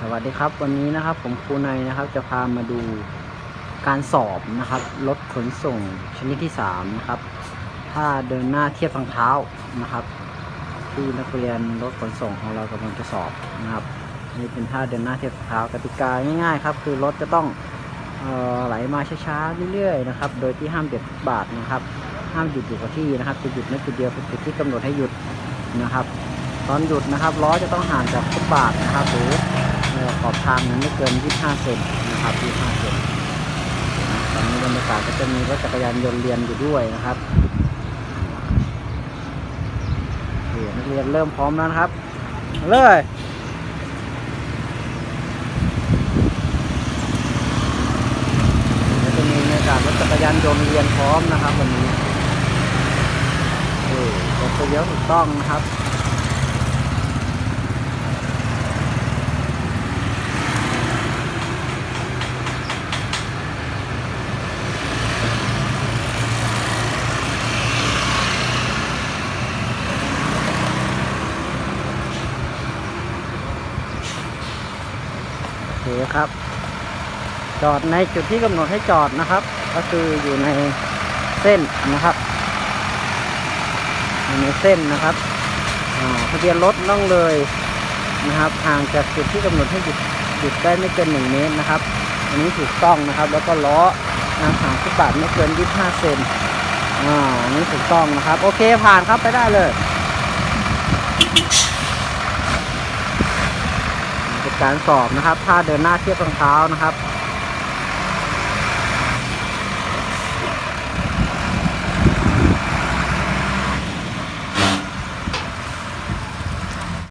สวัสดีครับวันนี้นะครับผมครูในนะครับจะพามาดูการสอบนะครับรถขนส่งชนิดที่3นะครับถ้าเดินหน้าเทียบทางเท้านะครับ ที่นักเรียนรถขนส่งของเรากำลังจะสอบนะครับนี่เป็นท่าเดินหน้าเทียบเท้ากติกาง่ายๆครับคือรถจะต้องออไหลมาช้าๆเรื่อยๆนะครับโดยที่ห้ามเบียดบาทนะครับห้ามหยุดอยู่กับที่นะครับจะหยุดไม่จุดเดียวเป็นจุดที่กำหนดให้หยุดนะครับ ตอนหยุดนะครับล้อจะต้องห่างจากฟุตบาทนะครับหรือ ขอบทางนั้นไม่เกิน 25 เซนนะครับ 25 เซนนะตอนนี้บรรยากาศก็จะมีรถจักรยานยนต์เรียนอยู่ด้วยนะครับเนักเรียนเริ่มพร้อมแล้วนะครับ เลยจะมีบรรยากาศรถจักรยานยนต์เรียนพร้อมนะครับวันนี้โอ้รถเลี้ยวถูกต้องนะครับ ครับ จอดในจุดที่กำหนดให้จอดนะครับ ก็คืออยู่ในเส้นนะครับอยู่ในเส้นนะครับทะเบียนรถต้องเลยนะครับห่างจากจุดที่กำหนดให้หยุดหยุดได้ไม่เกินหนึ่งเมตรนะครับ อันนี้ถูกต้องนะครับ แล้วก็ล้อนะห่างฟุตบาทไม่เกิน25เซนอ่าอันนี้ถูกต้องนะครับ โอเคผ่านครับไปได้เลย การสอบนะครับ ถ้าเดินหน้าเทียบรองเท้านะครับ